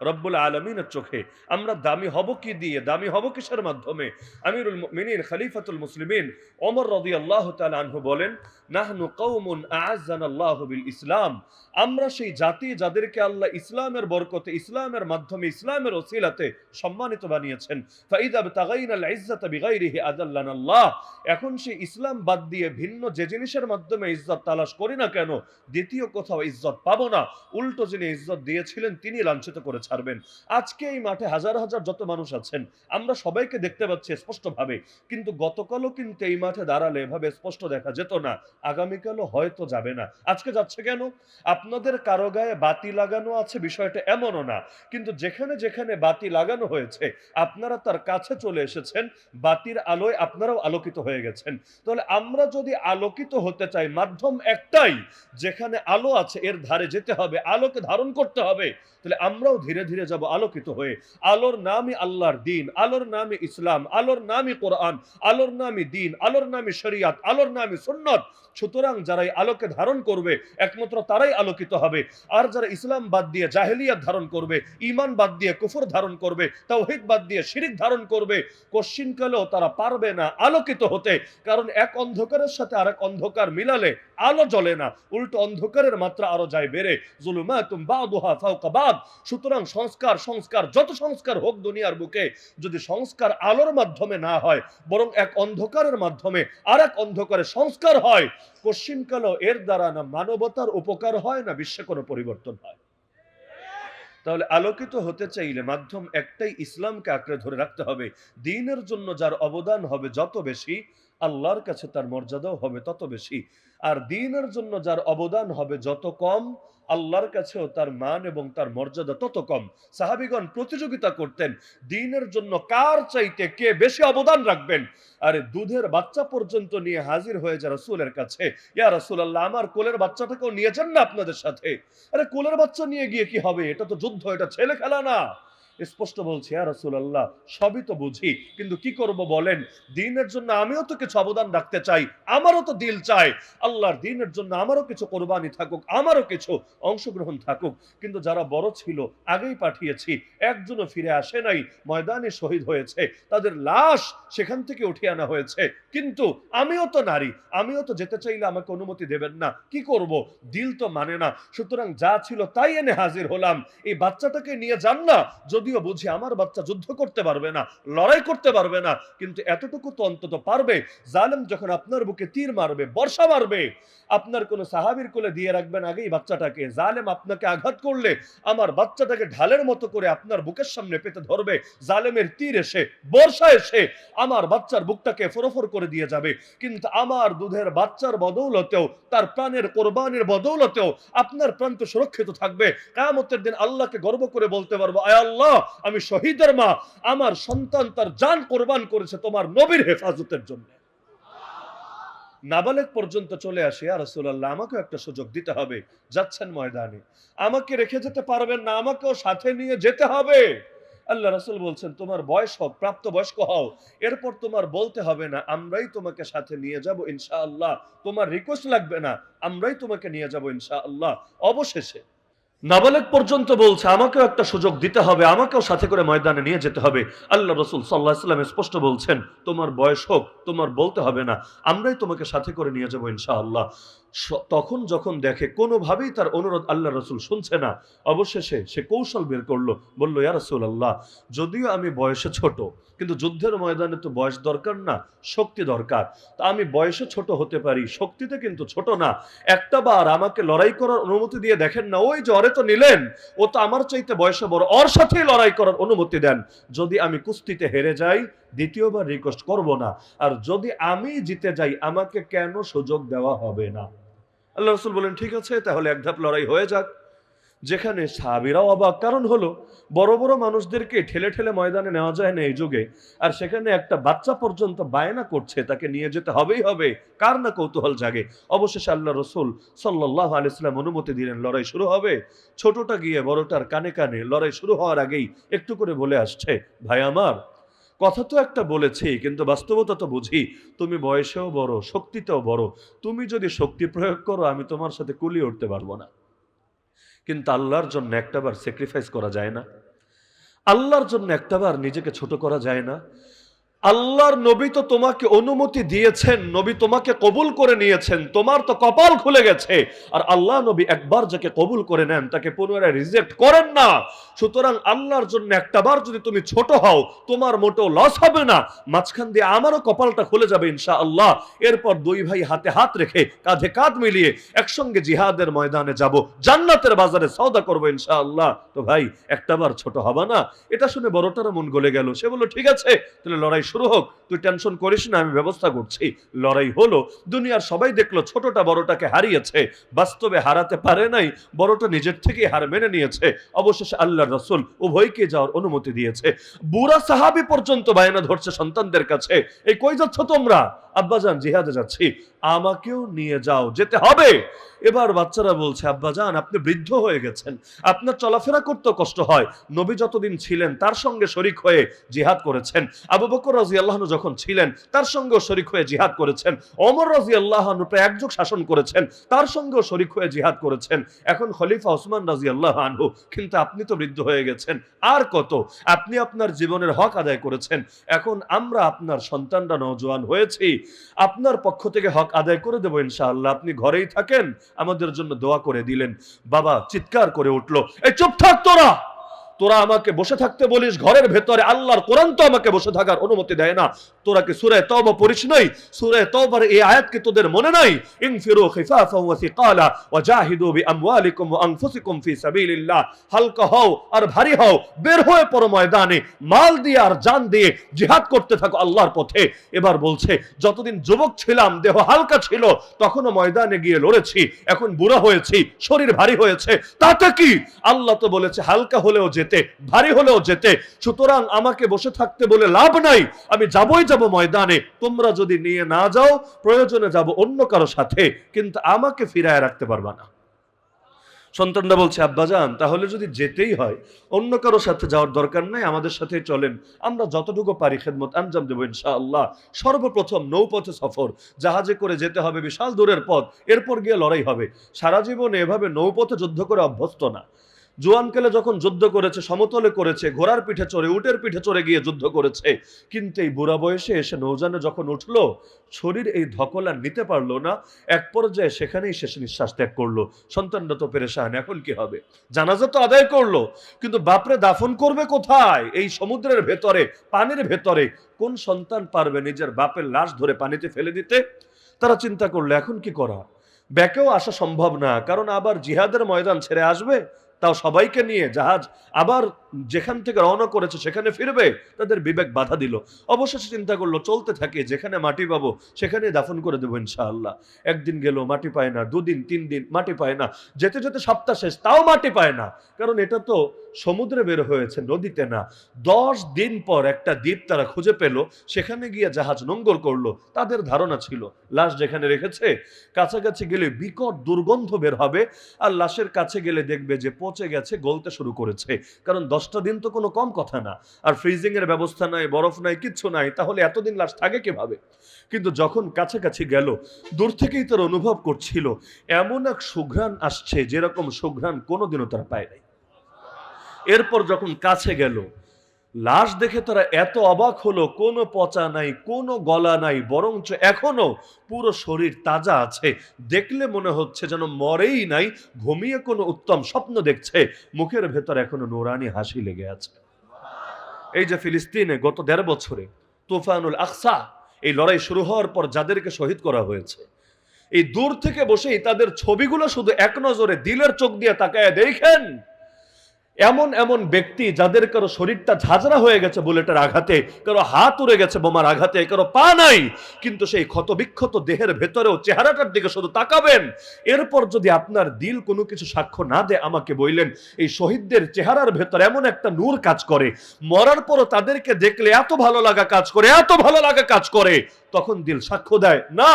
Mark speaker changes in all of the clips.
Speaker 1: রব্বুল আলমিনের চোখে। আমরা দামি হব কি দিয়ে? দামি হব কিসের মাধ্যমে? আমিরুল মিনিন খলিফাতুল মুসলিমিন ওমর রদি আল্লাহ আনহু বলেন, নাহনু কৌমুন আজান আল্লাহ বিল ইসলাম। আমরা সেই জাতি যাদেরকে আল্লাহ ইসলামের বরকতে, ইসলামের মাধ্যমে, ইসলামের ওসিলাতে সম্মানিত বানিয়েছেন। ফাইদাব তাগাইনাল ইজ্জাত বিগাইরিহি আদাল্লান আল্লাহ এখন সেই ইসলাম বাদ দিয়ে ভিন্ন যে জিনিসের মাধ্যমে ইজ্জত তালাশ করি না কেন? দ্বিতীয় কোথাও ইজ্জত পাবো না। উল্টো যিনি ইজ্জত দিয়েছিলেন, তিনি লাঞ্ছিত করে ছাড়বেন। আজকে এই মাঠে হাজার হাজার যত মানুষ আছেন, আমরা সবাইকে দেখতে পাচ্ছি স্পষ্টভাবে, কিন্তু গতকালও কিন্তু এই মাঠে দাঁড়ালে এভাবে স্পষ্ট দেখা যেত না, আগামীকালও হয়তো যাবে না। আজকে যাচ্ছে কেন? আপনাদের কারও গায়ে বাতি লাগানো আছে বিষয়টা এমনও না, কিন্তু যেখানে যেখানে বাতি লাগানো হয়েছে, আপনারা তার কাছে চলে এসেছেন, বাতির আলোয় আপনারাও আলোকিত হয়ে গেছেন। তাহলে আমরা যদি আলোকিত হতে চাই, মাধ্যম একটাই, যেখানে আলো আছে এর ধারে যেতে হবে, আলোকে ধারণ করতে হবে, তাহলে আমরাও ধীরে ধীরে ধীরে যাব আলোকিত হয়ে। আলোর নামই আল্লাহর দিন, আলোর নামই ইসলাম, আলোর নামই কোরআন, আলোর নামই দিন, আলোর নামই শরিয়াত, আলোর নামই সুন্নত। সুতরাং যারা এই আলোকে ধারণ করবে, একমাত্র তারাই আলোকিত হবে। আর যারা ইসলাম বাদ দিয়ে জাহেলিয়াত ধারণ করবে ইমান বাদ দিয়ে কুফর ধারণ করবে, তাওহিদ বাদ দিয়ে শিরিক ধারণ করবে কশ্চিনকালেও তারা পারবে না আলোকিত হতে। কারণ এক অন্ধকারের সাথে আরেক অন্ধকার মিলালে আলো জ্বলে না। উল্টো অন্ধকারের মাত্রা আরও যায় বেড়ে। জুলুমাতুম বাদুহা ফাওকা বাদ। সুতরাং সংস্কার সংস্কার, যত সংস্কার হোক দুনিয়ার বুকে, যদি সংস্কার আলোর মাধ্যমে না হয়, বরং এক অন্ধকারের মাধ্যমে আর এক অন্ধকারে সংস্কার হয় কশ্চিনকালও এর দ্বারা না মানবতার উপকার হয়, না বিশ্বে কোনো পরিবর্তন হয়। তাহলে আলোকিত হতে চাইলে মাধ্যম একটাই ইসলামকে আঁকড়ে ধরে রাখতে হবে। দিনের জন্য যার অবদান হবে যত বেশি আল্লাহর কাছে তার মর্যাদাও হবে তত বেশি। আর দিনের জন্য যার অবদান হবে যত কম, আল্লাহর কাছেও তার মান এবং তার মর্যাদা তত কম। সাহাবিগণ প্রতিযোগিতা করতেন, দিনের জন্য কার চাইতে কে বেশি অবদান রাখবেন? আরে দুধের বাচ্চা পর্যন্ত নিয়ে হাজির হয়ে যা রসুলের কাছে। ইয়া রসুল আল্লাহ আমার কোলের বাচ্চাটাকেও নিয়ে যান না আপনাদের সাথে। আরে কোলের বাচ্চা নিয়ে গিয়ে কি হবে? এটা তো যুদ্ধ, এটা ছেলে খেলা না। স্পষ্ট বলছে হ্যাঁ রসুল্লাহ সবই তো বুঝি। কিন্তু কি করব বলেন? দিনের জন্য আমিও তো কিছু অবদান রাখতে চাই, আমারও তো দিল চাই। আল্লাহর দিনের জন্য আমারও কিছু কোরবানি থাকুক, আমারও কিছু অংশগ্রহণ থাকুক। কিন্তু যারা বড় ছিল, আগেই পাঠিয়েছি, একজনও ফিরে আসে নাই, ময়দানে শহীদ হয়েছে, তাদের লাশ সেখান থেকে উঠিয়ে আনা হয়েছে। কিন্তু আমিও তো নারী, আমিও তো যেতে চাইলে আমাকে অনুমতি দেবেন না, কি করব? দিল তো মানে না, সুতরাং যা ছিল তাই এনে হাজির হলাম। এই বাচ্চাটাকে নিয়ে যান না যদিও বুঝি আমার বাচ্চা যুদ্ধ করতে পারবে না, লড়াই করতে পারবে না, কিন্তু এতটুকু তো অন্তত পারবে। জালেম যখন আপনার বুকে তীর মারবে, বর্ষা মারবে, আপনার কোন সাহাবির কোলে দিয়ে রাখবেন আগেই বাচ্চাটাকে। জালেম আপনাকে আঘাত করলে, আমার বাচ্চাটাকে ঢালের মতো করে আপনার বুকের সামনে পেতে ধরবে। জালেমের তীর এসে, বর্ষা এসে আমার বাচ্চার বুকটাকে ফোরফোর করে দিয়ে যাবে। কিন্তু আমার দুধের বাচ্চার বদৌলতেও, তার প্রাণের কোরবানির বদৌলতেও আপনার প্রাণ তো সুরক্ষিত থাকবে। কামতের দিন আল্লাহকে গর্ব করে বলতে পারব, আয় আল্লাহ আমি শহীদের মা, আমার সন্তান তার জান কোরবান করেছে তোমার নবীর হেফাজতের জন্য। নাবালেক পর্যন্ত চলে আসে আর রসুল্লাহ আমাকেও একটা সুযোগ দিতে হবে, যাচ্ছেন ময়দানে। আমাকে রেখে যেতে পারবেন না, আমাকেও সাথে নিয়ে যেতে হবে। আল্লাহ রসুল বলছেন, তোমার বয়স হোক প্রাপ্ত বয়স্ক হও, এরপর তোমার বলতে হবে না, আমরাই তোমাকে সাথে নিয়ে যাব ইনশাআল্লাহ। তোমার রিকোয়েস্ট লাগবে না, আমরাই তোমাকে নিয়ে যাব ইনশাআল্লাহ। অবশেষে নাবালেক পর্যন্ত বলছে, আমাকেও একটা সুযোগ দিতে হবে, আমাকেও সাথে করে ময়দানে নিয়ে যেতে হবে। আল্লাহ রসুল সাল্লাহ সাল্লাম স্পষ্ট বলছেন, তোমার বয়স হোক, তোমার বলতে হবে না, আমরাই তোমাকে সাথে করে নিয়ে যাব ইনশাআল্লাহ। তখন যখন দেখে, কোনোভাবেই তার অনুরোধ আল্লাহ রসুল শুনছে না, অবশেষে সে কৌশল বের করল, বলল, ইয়া রসুল আল্লাহ যদিও আমি বয়সে ছোট, কিন্তু যুদ্ধের ময়দানে তো বয়স দরকার না, শক্তি দরকার। তা আমি বয়সে ছোট হতে পারি, শক্তিতে কিন্তু ছোট না। একটা বার আমাকে লড়াই করার অনুমতি দিয়ে দেখেন না, ওই অরে তো নিলেন, ও তো আমার চাইতে বয়সে বড়, ওর সাথেই লড়াই করার অনুমতি দেন। যদি আমি কুস্তিতে হেরে যাই, দ্বিতীয়বার রিকোয়েস্ট করব না, আর যদি আমি জিতে যাই, আমাকে কেন সুযোগ দেওয়া হবে না? আল্লাহ রসুল বলেন, ঠিক আছে, তাহলে এক ধাপ লড়াই হয়ে যাক। যেখানে সাবিরাও অবাক। কারণ হলো, বড় বড় মানুষদেরকে ঠেলে ঠেলে ময়দানে নেওয়া যায় না এই যুগে। আর সেখানে একটা বাচ্চা পর্যন্ত বায়না করছে, তাকে নিয়ে যেতে হবেই হবে। কার না কৌতূহল জাগে? অবশেষে আল্লাহ রসুল সাল্লাহ আলাইসাল্লাম অনুমতি দিলেন, লড়াই শুরু হবে। ছোটটা গিয়ে বড়টার কানে কানে লড়াই শুরু হওয়ার আগেই একটু করে বলে আসছে, ভাই আমার কথা তো একটা বলেছি, কিন্তু বাস্তবতা তো বুঝি। তুমি বয়সেও বড়, শক্তিতেও বড়। তুমি যদি শক্তি প্রয়োগ করো, আমি তোমার সাথে কুলিয়ে উঠতে পারব না। কিন্তু আল্লাহর জন্য একটাবার স্যাক্রিফাইস করা যায় না। আল্লাহর জন্য একটাবার নিজেকে ছোট করা যায় না। আল্লাহর নবী তো তোমাকে অনুমতি দিয়েছেন, নবী তোমাকে কবুল করে নিয়েছেন, তোমার তো কপাল খুলে গেছে। আর আল্লাহ নবী একবার যাকে কবুল করে নেন, তাকে পুনরায় রিজেক্ট করেন না। সুতরাং আল্লাহর জন্য একটাবার যদি তুমি ছোট হও, তোমার মোটেও লস হবে না। মাঝখান দিয়ে আমারও কপালটা খুলে যাবে ইনশা আল্লাহ এরপর দুই ভাই হাতে হাত রেখে কাঁধে কাঁধ মিলিয়ে একসঙ্গে জিহাদের ময়দানে যাব, জান্নাতের বাজারে সওদা করব ইনশা আল্লাহ তো ভাই একটাবার ছোট হবে না? এটা শুনে বড়টারও মন গলে গেল। সে বলল, ঠিক আছে, তাহলে লড়াই শুরু হোক, তুই টেনশন করিস না, আমি ব্যবস্থা করছি। লড়াই হলো, দুনিয়ার সবাই দেখল ছোটটা বড়টাকে হারিয়েছে, বাস্তবে হারাতে পারে নাই, বড়টা নিজের থেকেই হার মেনে নিয়েছে। অবশেষে আল্লাহ রসুল উভয়কে যাওয়ার অনুমতি দিয়েছে। বুড়া সাহাবি পর্যন্ত বায়না ধরছে সন্তানদের কাছে, এই কই যাচ্ছ তোমরা? আব্বাজান, জিহাদে যাচ্ছি। আমাকেও নিয়ে যাও, যেতে হবে। এবার বাচ্চারা বলছে, আব্বাজান, আপনি বৃদ্ধ হয়ে গেছেন। আপনার চলাফেরা করতে কষ্ট হয়। নবী যতদিন ছিলেন, তার সঙ্গে শরিক হয়ে জিহাদ করেছেন। আবু বকর রাজি আল্লাহন যখন ছিলেন, তার সঙ্গেও শরিক হয়ে জিহাদ করেছেন। অমর রাজি আল্লাহন প্রায় একযুগ শাসন করেছেন, তার সঙ্গেও শরিক হয়ে জিহাদ করেছেন। এখন খলিফা ওসমান রাজি আল্লাহ আনহু, কিন্তু আপনি তো বৃদ্ধ হয়ে গেছেন। আর কত? আপনি আপনার জীবনের হক আদায় করেছেন। এখন আমরা আপনার সন্তানরা নজওয়ান হয়েছি। আপনার পক্ষ থেকে হক আদায় করে দেবো ইনশাআল্লাহ। আপনি ঘরেই থাকেন, আমাদের জন্য দোয়া করে দিলেন। বাবা, চিৎকার করে উঠল, এই চুপ থাক তোরা! তোরা আমাকে বসে থাকতে বলিস, ঘরের ভেতরে আল্লাহর কোরআন তো আমাকে বসে থাকার অনুমতি দেয় না। তোরা কি সূরা তওবা পড়িস নাই। সূরা তওবার এই আয়াত কি তোদের মনে নাই? ইনফিরু খিফাফা ওয়া সিকালা ওয়া জাহিদু বিআমওয়ালিকুম ওয়া আনফুসিকুম ফি সাবিলিল্লাহ। হালকা হও আর ভারী হও, বের হয়ে পড়ো ময়দানে। মাল দিয়ে আর জান দিয়ে জিহাদ করতে থাকো আল্লাহর পথে। এবার বলছে, যতদিন যুবক ছিলাম, দেহ হালকা ছিল, তখনও ময়দানে গিয়ে লড়েছি। এখন বুড়া হয়েছি, শরীর ভারী হয়েছে। তাতে কি? আল্লাহ তো বলেছে, হালকা হলেও যেতে, ভারী হলেও যেতে। সুতরাং আমাকে বসে থাকতে বলে লাভ নাই। আমি যাবই যাব ময়দানে। তোমরা যদি নিয়ে না যাও, প্রয়োজনে যাব অন্য কারও সাথে, কিন্তু আমাকে ফিরায় রাখতে পারবা না। সন্তানরা বলছে আব্বাজান তাহলে যদি যেতেই হয়, অন্য কারও সাথে যাওয়ার দরকার নাই, আমাদের সাথে চলেন। আমরা যতটুকু পারি খেদমত আঞ্জাম দেবো ইনশাআল্লাহ। সর্বপ্রথম নৌপথে সফর, জাহাজে করে যেতে হবে বিশাল দূরের পথ, এরপর গিয়ে লড়াই হবে। সারা জীবনে এভাবে নৌপথে যুদ্ধ করে অভ্যস্ত না। জোয়ানকালে যখন যুদ্ধ করেছে, সমতলে করেছে, ঘোড়ার পিঠে চড়ে, উটের পিঠে চড়ে গিয়ে যুদ্ধ করেছে, কিন্তু এই বুড়া বয়সে এসে নৌজানে যখন উঠল, শরীর এই ধকল আর নিতে পারল না। এক পর্যায়ে সেখানেই শেষ নিঃশ্বাস ত্যাগ করল। সন্তানরা তো পেরেশান, এখন কি হবে? জানাজা তো আদায় করল, কিন্তু বাপরে দাফন করবে কোথায়? এই সমুদ্রের ভেতরে, পানির ভেতরে, কোন সন্তান পারবে নিজের বাপের লাশ ধরে পানিতে ফেলে দিতে? তারা চিন্তা করল, এখন কি করা? ব্যাকেও আসা সম্ভব না, কারণ আবার জিহাদের ময়দান ছেড়ে আসবে? তাও সবাইকে নিয়ে জাহাজ আবার যেখান থেকে রওনা করেছে, সেখানে ফিরবে, তাদের বিবেক বাধা দিল। অবশেষে চিন্তা করল, চলতে থাকে, যেখানে মাটি পাবো সেখানে দাফন করে দেবো ইনশাআল্লাহ। একদিন গেল, মাটি পায় না, দুদিন, তিন দিন, মাটি পায় না, যেতে যেতে সপ্তাহ শেষ, তাও মাটি পায় না। কারণ এটা তো সমুদ্রে বের হয়েছে, নদীতে না। দশ দিন পর একটা দ্বীপ তারা খুঁজে পেল, সেখানে গিয়ে জাহাজ নোঙ্গর করল, তাদের ধারণা ছিল, লাশ যেখানে রেখেছে, কাছাকাছি গেলে বিকট দুর্গন্ধ বের হবে, আর লাশের কাছে গেলে দেখবে যে পচে গেছে, গলতে শুরু করেছে। কারণ দশটা দিন তো কোনো কম কথা না। আর ফ্রিজিংয়ের ব্যবস্থা নাই, বরফ নাই, কিচ্ছু নাই, তাহলে এতদিন লাশ থাকে কীভাবে? কিন্তু যখন কাছাকাছি গেল, দূর থেকেই তার অনুভব করছিল, এমন এক সুঘ্রাণ আসছে যেরকম সুঘ্রাণ কোনোদিনও তারা পায় নাই। এরপর যখন কাছে গেল লাশ দেখে তারা এত অবাক হলো, কোনো পচা নাই, কোনো গলা নাই, বরঞ্চ এখনও পুরো শরীর তাজা আছে। দেখলে মনে হচ্ছে যেন মরেই নাই, ঘুমিয়ে কোনো উত্তম স্বপ্ন দেখছে। মুখের ভেতর এখনও নোরানি হাসি লেগে আছে। এই যে ফিলিস্তিনে গত দেড় বছরে তুফানুল আকসা, এই লড়াই শুরু হওয়ার পর যাদেরকে শহীদ করা হয়েছে, এই দূর থেকে বসেই তাদের ছবিগুলো শুধু এক নজরে দিলের চোখ দিয়ে তাকায় দেখেন। এমন এমন ব্যক্তি যাদের কারও শরীরটা ঝাঁঝরা হয়ে গেছে বুলেটের আঘাতে, কারও হাত উড়ে গেছে বোমার আঘাতে, কারও পা নাই, কিন্তু সেই ক্ষতবিক্ষত দেহের ভেতরেও চেহারাটার দিকে শুধু তাকাবেন। এরপর যদি আপনার দিল কোনো কিছু সাক্ষ্য না দেয়, আমাকে বললেন, এই শহীদদের চেহারার ভেতর এমন একটা নূর কাজ করে। মরার পরও তাদেরকে দেখলে এত ভালো লাগা কাজ করে, এত ভালো লাগা কাজ করে। তখন দিল সাক্ষ্য দেয়, না,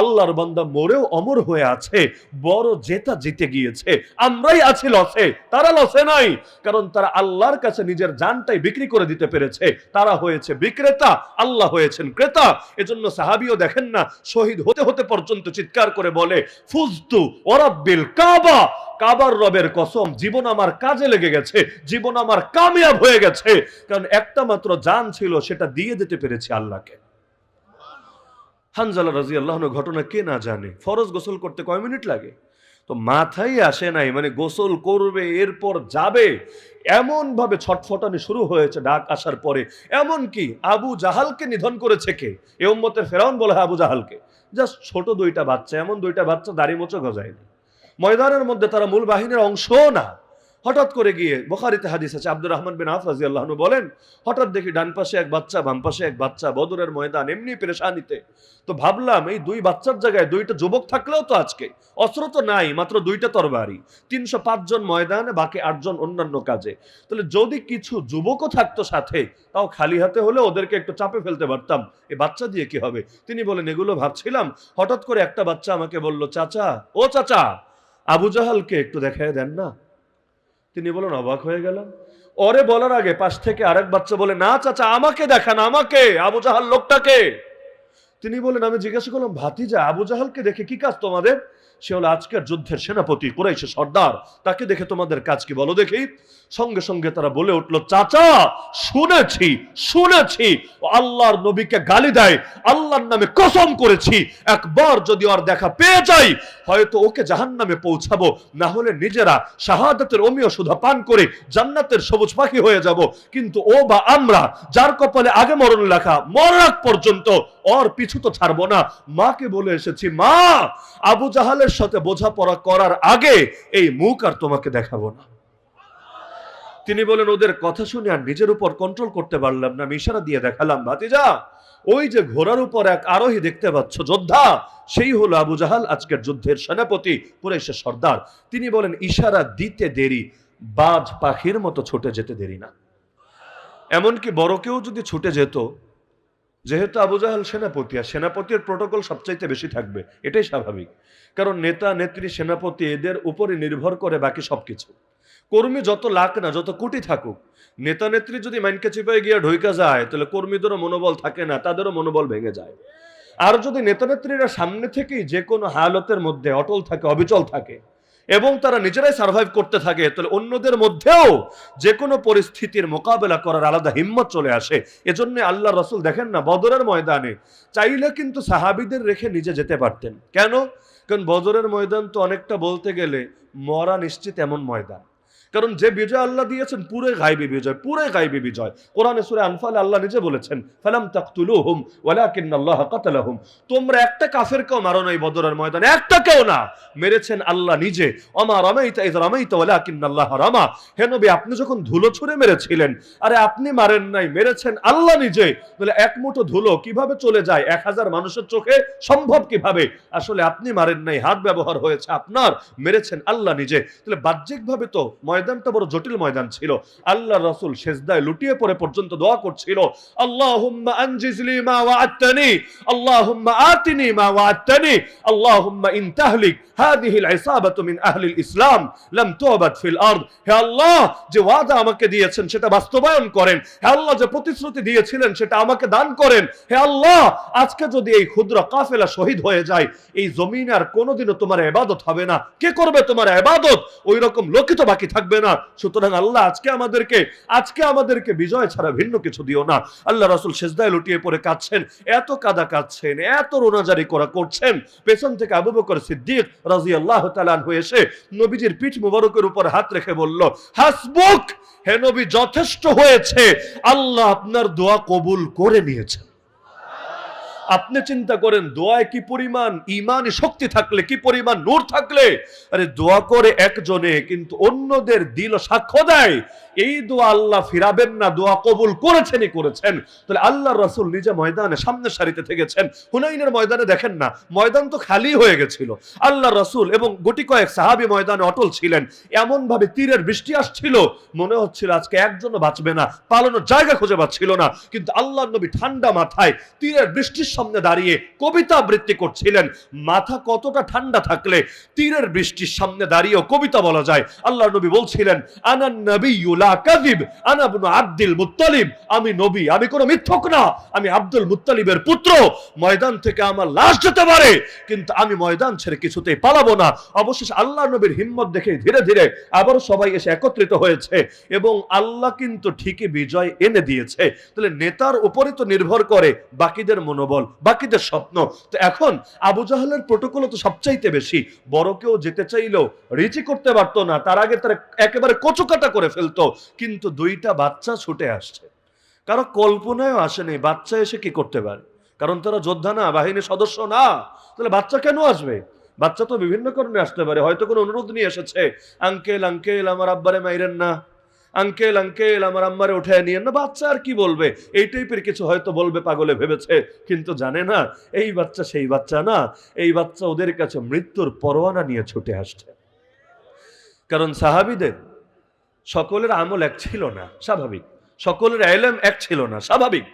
Speaker 1: আল্লাহর বান্দা মরেও অমর হয়ে আছে, বড় জেতা জিতে গিয়েছে, আমরাই আছি লসে, তারা লসে নাই, কারণ তারা আল্লাহর কাছে নিজের জানটাই বিক্রি করে দিতে পেরেছে, তারা হয়েছে বিক্রেতা, আল্লাহ হয়েছেন ক্রেতা। এজন্য সাহাবিও দেখেন না, শহীদ হতে হতে পর্যন্ত চিৎকার করে বলে, ফুজতু ওরাব্বিল কাবা, কাবার রবের কসম, জীবন আমার কাজে লেগে গেছে, জীবন আমার কামিয়াব হয়ে গেছে। কারণ একটা মাত্র জান ছিল, সেটা দিয়ে দিতে পেরেছি আল্লাহকে। হানজালা রাজি আল্লাহ ঘটনা কে না জানে? ফরজ গোসল করতে কয় মিনিট লাগে? তো মাথায় আসে নাই মানে গোসল করবে, এরপর যাবে। এমন ভাবে ছটফটানি শুরু হয়েছে ডাক আসার পরে। এমন কি, আবু জাহালকে নিধন করেছে কে? এ উম্মতের ফেরাউন বলে আবু জাহালকে। জাস্ট ছোট দুইটা বাচ্চা, এমন দুইটা বাচ্চা দাড়ি মোচো গজায়নি ময়দানের মধ্যে তারা মূল বাহিনীর অংশও না। হঠাৎ করে গিয়ে বোখারিতে হাদিস আছে, আব্দুর রহমান বিন আফ রাজি আল্লাহনু বলেন, হঠাৎ দেখি ডান পাশে এক বাচ্চা, বাম পাশে এক বাচ্চা, বদরের ময়দান, এমনি পেরেশানিতে। তো ভাবলাম এই দুই বাচ্চার জায়গায় দুইটা যুবক থাকলেও তো আজকে, অস্ত্র তো নাই, মাত্র দুইটা তরবারি, তিনশো জন ময়দানে, বাকি আটজন অন্যান্য কাজে। তাহলে যদি কিছু যুবকও থাকতো সাথে, তাও খালি হাতে হলে ওদেরকে একটু চাপে ফেলতে পারতাম, এ বাচ্চা দিয়ে কি হবে? তিনি বলেন, এগুলো ভাবছিলাম, হঠাৎ করে একটা বাচ্চা আমাকে বলল, চাচা, ও চাচা, আবু জাহালকে একটু দেখায় দেন না? তিনি বলেন, অবাক হয়ে গেলাম। ওরে বলার আগে পাশ থেকে আরেক বাচ্চা বলে, না চাচা, আমাকে দেখান, আমাকে, আবু জাহাল লোকটাকে। তিনি বলেন, আমি জিজ্ঞাসা করলাম, ভাতিজা, আবু জাহালকে দেখে কি কাজ তোমাদের? সে হলো, আজকের যুদ্ধের সেনাপতি, কুরাইশে সর্দার, তাকে দেখে তোমাদের কাজ কি বলো দেখি? সঙ্গে সঙ্গে তারা বলে উঠল, চাচা, শুনেছি শুনেছি, আল্লাহর নবীকে গালি দেয়, আল্লাহর নামে কসম করেছি, একবার যদি আর দেখা পেয়ে যাই হয়তো ওকে জাহান নামে পৌঁছাবো। না হলে নিজেরা শাহাদাতের অমীয় সুধা পান করে জান্নাতের সবুজ পাখি হয়ে যাব। কিন্তু ও বা আমরা, যার কপালে আগে মরণ লেখা মরাক পর্যন্ত ওর পিছু তো ছাড়বো না। মাকে বলে এসেছি, মা, আবু জাহালের সাথে বোঝাপড়া করার আগে এই মুখ আর তোমাকে দেখাবো না। তিনি বলেন, ওদের কথা শুনে আর নিজের উপর কন্ট্রোল করতে পারলাম না। আমি ইশারা দিয়ে দেখালাম, ভাতিজা। ওই যে ঘোড়ার উপর এক আরোহী দেখতে পাচ্ছ, যোদ্ধা, সেই হলো আবু জাহাল, আজকের যুদ্ধের সেনাপতি কুরাইশের সর্দার। তিনি বলেন, ইশারা দিতে দেরি, বাজ পাখির মতো ছুটে যেতে দেরি না। এমনকি বড় কেউ যদি ছুটে যেত, যেহেতু আবু জাহাল সেনাপতি, আর সেনাপতির প্রোটোকল সবচাইতে বেশি থাকবে, এটাই স্বাভাবিক। কারণ নেতা, নেত্রী, সেনাপতি, এদের উপরে নির্ভর করে বাকি সবকিছু। কর্মী যত লাখ না, যত কোটি থাকুক, নেতা নেত্রী যদি মাইনকে চিপায় গিয়ে ঢইকা যায়, তাহলে কর্মীদেরও মনোবল থাকে না, তাদেরও মনোবল ভেঙে যায়। আর যদি নেতা নেত্রীরা সামনে থেকেই যে কোনো হালতের মধ্যে অটল থাকে, অবিচল থাকে, এবং তারা নিজেরাই সার্ভাইভ করতে থাকে, তাহলে অন্যদের মধ্যেও যে কোনো পরিস্থিতির মোকাবেলা করার আলাদা হিম্মত চলে আসে। এজন্য আল্লাহ রসুল দেখেন না, বদরের ময়দানে চাইলে কিন্তু সাহাবিদের রেখে নিজে যেতে পারতেন। কেন? কারণ বদরের ময়দান তো অনেকটা বলতে গেলে মরা নিশ্চিত এমন ময়দান। কারণ যে বিজয় আল্লাহ দিয়েছেন, পুরে গাইবি বিজয়, পুরে গাইবি বিজয়। কোরআনে সুরে আনফালে আল্লাহ নিজে বলেছেন, ফালাম তাকতুলুহুম ওয়ালাকিন আল্লাহ কাতালাহুম। তোমরা একটা কাফেরকেও মারো নাই বদরের ময়দানে, একটা কেউ না। মেরেছেন আল্লাহ নিজে। অমা রামাইতা ইজ রামাইতা ওয়ালাকিন আল্লাহ রামা। হে নবী, আপনি যখন ধুলো ছুঁড়ে মেরেছিলেন, আরে আপনি মারেন নাই, মেরেছেন আল্লাহ নিজে। বলে, এক মুঠো ধুলো কীভাবে চলে যায়? এক হাজার মানুষের চোখে সম্ভব কীভাবে? আসলে আপনি মারেন নাই, হাত ব্যবহার হয়েছে আপনার, মেরেছেন আল্লাহ নিজে। তাহলে বাহ্যিকভাবে তো ময়দানটা বড় জটিল ময়দান ছিল। আল্লাহ রাসূল সেজদায় লুটিয়ে পড়ে পর্যন্ত দোয়া করছিল। আল্লাহুম্মা আনজিজলি মা আল্লাহুম্মা আতিনি মা আল্লাহুম্মা হাদিহিল ইসাবাতু মিন আহলিল ইসলাম, লাম ফিল আরদ। হে আল্লাহ, যে ওয়াদা আমাকে দিয়েছেন সেটা বাস্তবায়ন করেন। হে আল্লাহ, যে প্রতিশ্রুতি দিয়েছিলেন সেটা আমাকে দান করেন। হে আল্লাহ, আজকে যদি এই ক্ষুদ্র কাফেলা শহীদ হয়ে যায়, এই জমিনে আর কোনোদিনও তোমার ইবাদত হবে না। কে করবে তোমার ইবাদত ওই রকম লোকই তো বাকি থাকবে। না। সুতরাং আল্লাহ আজকে আমাদেরকে আজকে আমাদেরকে বিজয় ছাড়া ভিন্ন কিছু দিও না। আল্লাহ রাসূল সেজদায় লুটিয়ে পড়ে কাঁদছেন, এত কাদা কাঁদছেন, এত রোনাজারি করা করছেন। পেছন থেকে আবু বকর সিদ্দিক রাদিয়াল্লাহু তাআলা আনহু এসে নবীজির পিঠ মুবারকের উপর হাত রেখে বলল, হাসবুক, হে নবী যথেষ্ট হয়েছে। আল্লাহ আপনার দোয়া কবুল করে নিয়েছেন। আপনি চিন্তা করেন, দোয়ায় কি পরিমাণ ইমান শক্তি থাকলে, কি পরিমাণ নূর থাকলে? আরে দোয়া করে একজনে কিন্তু অন্যদের দিল সাক্ষ্য দেয়। এই দোয়া আল্লাহ ফিরাবেন না, দোয়া কবুল করেছেনই করেছেন। তাহলে আল্লাহ রসুল নিজে ময়দানে সামনের সারিতে থেকেছেন। হুনাইনের ময়দানে দেখেন না, ময়দান তো খালি হয়ে গেছিল। আল্লাহ রাসূল এবং গুটি কয়েক সাহাবী ময়দানে অটল ছিলেন। এমন ভাবে তীরের বৃষ্টি আসছিল, মনে হচ্ছিল আজকে একজনও বাঁচবে না, পালানোর জায়গা খুঁজে পাচ্ছিল না। কিন্তু আল্লাহ নবী ঠান্ডা মাথায় তীরের বৃষ্টির সামনে দাঁড়িয়ে কবিতা আবৃত্তি করছিলেন। মাথা কতটা ঠান্ডা থাকলে তীরের বৃষ্টির সামনে দাঁড়িয়েও কবিতা বলা যায়। আল্লাহ নবী বলছিলেন, আনা নবী ইউলা কাযিব, আনা আব্দুল মুত্তালিব। আমি নবী, আমি কোনো মিথ্যক না। আমি আব্দুল মুত্তালিবের পুত্র। ময়দান থেকে আমার লাশ যেতে পারে, কিন্তু আমি ময়দান ছেড়ে কিছুতেই পালাবো না। অবশেষে আল্লাহ নবীর হিম্মত দেখে ধীরে ধীরে আবার সবাই এসে একত্রিত হয়েছে এবং আল্লাহ কিন্তু ঠিকই বিজয় এনে দিয়েছে। তাহলে নেতার উপরে তো নির্ভর করে, বাকিদের মনোবল। বাকিদের স্বপ্ন। তো এখন আবু জাহালের প্রোটোকল তো সবচাইতে বেশি। বড় কেউ যেতে চাইলেও রিচি করতে পারতো না, তার আগে তারা একেবারে কচুকাটা করে ফেলতো। কিন্তু দুইটা বাচ্চা ছুটে আসছে। কারও কল্পনায় আসেনি বাচ্চা এসে কি করতে পারে। কারণ তারা যোদ্ধা না, বাহিনীর সদস্য না। তাহলে বাচ্চা কেন আসবে? বাচ্চা তো বিভিন্ন কারণে আসতে পারে। হয়তো কোনো অনুরোধ নিয়ে এসেছে। আঙ্কেল আঙ্কেল, আমার আব্বারে মাইরেন না। আঙ্কেল আঙ্কেল, আমার আম্মারে উঠায় নিয়ে না। বাচ্চা আর কি বলবে? এই টাইপের কিছু হয়তো বলবে, পাগলে ভেবেছে, কিন্তু জানে না, এই বাচ্চা সেই বাচ্চা না। এই বাচ্চা ওদের কাছে মৃত্যুর পরোয়ানা নিয়ে ছুটে আসছে। কারণ সাহাবিদের সকলের আমল এক ছিল না, স্বাভাবিক। সকলের এলেম এক ছিল না, স্বাভাবিক।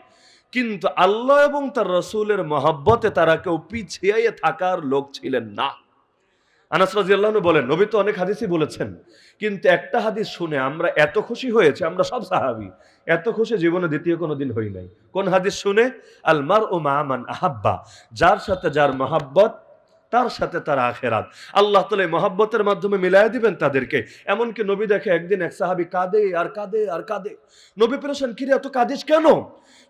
Speaker 1: কিন্তু আল্লাহ এবং তার রসুলের মহাব্বতে তারা কেউ পিছিয়ে থাকার লোক ছিলেন না। আনাস রাজিয়াল্লাহ বলেন, নবী তো অনেক হাদিসই বলেছেন, কিন্তু একটা হাদিস শুনে আমরা এত খুশি হয়েছে, আমরা সব সাহাবি, এত খুশি জীবনে দ্বিতীয় কোনো দিন হই নাই। কোন হাদিস শুনে আলমার ও মামান আহাব্বা, যার সাথে যার মহাব্বত তার সাথে তার আখেরাত। আল্লাহ তালা মহাব্বতের মাধ্যমে মিলাই দিবেন তাদেরকে। এমনকি নবী দেখে একদিন এক সাহাবি কাঁদে, আর কাঁদে আর কাঁদে। নবী পেরেছেন কিরে, এত কাঁদিস কেন?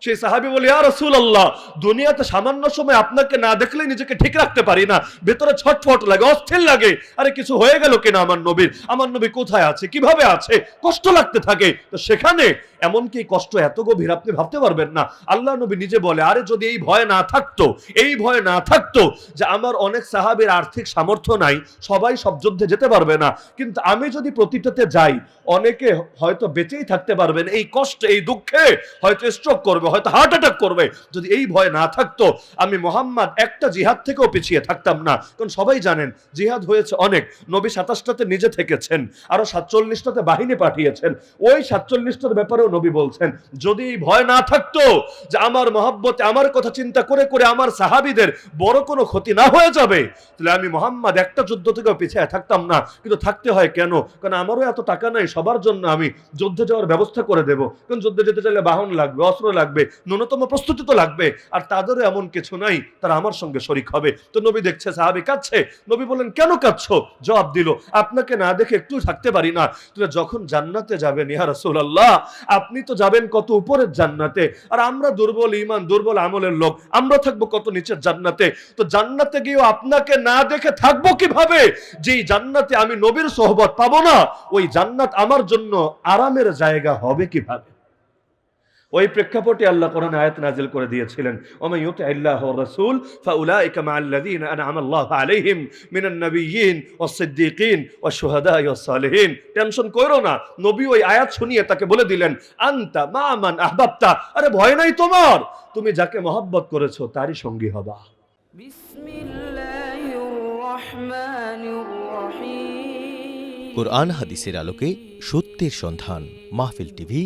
Speaker 1: সেই সাহাবি বলে আর রসুল আল্লাহ দুনিয়াতে সামান্য সময় আপনাকে না দেখলে নিজেকে ঠিক রাখতে পারি না। ভেতরে ছটফট লাগে, অস্থির লাগে। আরে, কিছু হয়ে গেল কিনা আমার নবীর? আমার নবী কোথায় আছে? কীভাবে আছে? কষ্ট লাগতে থাকে। তো সেখানে এমনকি কষ্ট এত গভীর, আপনি ভাবতে পারবেন না। আল্লাহ নবী নিজে বলে, আরে, যদি এই ভয় না থাকতো, এই ভয় না থাকতো যে আমার অনেক সাহাবের আর্থিক সামর্থ্য নাই, সবাই সব যুদ্ধে যেতে পারবে না। কিন্তু আমি যদি প্রতিটাতে যাই, অনেকে হয়তো বেঁচেই থাকতে পারবেন। এই কষ্টে, এই দুঃখে হয়তো স্ট্রোক করবে, হয়তো হার্ট অ্যাটাক করবে। যদি এই ভয় না থাকতো, আমি মোহাম্মদ একটা জিহাদ থেকেও পিছিয়ে থাকতাম না। কারণ সবাই জানেন, জিহাদ হয়েছে অনেক। নবী সাতাশটাতে নিজে থেকেছেন, আরও সাতচল্লিশটাতে বাহিনী পাঠিয়েছেন। ওই সাতচল্লিশটার ব্যাপারেও নবী বলছেন, যদি ভয় না থাকতো যে আমার মহাব্বতে আমার কথা চিন্তা করে করে আমার সাহাবিদের বড় কোনো ক্ষতি না হয়ে যাবে, তাহলে আমি মোহাম্মদ একটা যুদ্ধ থেকেও পিছিয়ে থাকতাম না। কিন্তু থাকতে হয় কেন? কারণ আমারও এত টাকা নাই, সবার জন্য আমি যুদ্ধে যাওয়ার ব্যবস্থা করে দেব। কারণ যুদ্ধে যেতে চাইলে বাহন লাগবে, অস্ত্র লাগবে, ন্যূনতম প্রস্তুতি তো লাগবে, আর তাদেরও এমন কিছু নাই, তারা আমার সঙ্গে শরিক হবে। তো নবী দেখছে, সাহাবি কাঁদছে। নবী বলেন কেন কাঁদছ? জবাব দিল, আপনাকে না দেখে একটু থাকতে পারি না। তুই যখন জান্নাতে যাবেন ইহা রাসূলুল্লাহ আপনি তো যাবেন কত উপরের জান্নাতে। আর আমরা দুর্বল ইমান দুর্বল আমলের লোক, আমরা থাকব কত নিচের জান্নাতে। তো জান্নাতে গিয়েও আপনাকে না দেখে থাকব কীভাবে? যেই জান্নাতে আমি নবীর সহবত পাবো না, ওই জান্নাত আমার জন্য আরামের জায়গা হবে কীভাবে? ওই প্রেক্ষাপটে আল্লাহ কোরআন আয়াত নাজিল করে দিয়েছিলেন ওমা আল্লাহ রাসূল ফাউলাইকা আলাইহিম মিনান নাবিয়্যিন ওয়াস ওয়াস শুহাদা ওয়াস সালিহিন। টেনশন না নবী ওই আয়াত শুনিয়ে তাকে বলে দিলেন আনতা মা মান আহবাবতা। আরে ভয় নাই তোমার তুমি যাকে মহব্বত করেছ তারই সঙ্গী হবা।
Speaker 2: কোরআন হাদিসের আলোকে সত্যের সন্ধান মাহফিল টিভি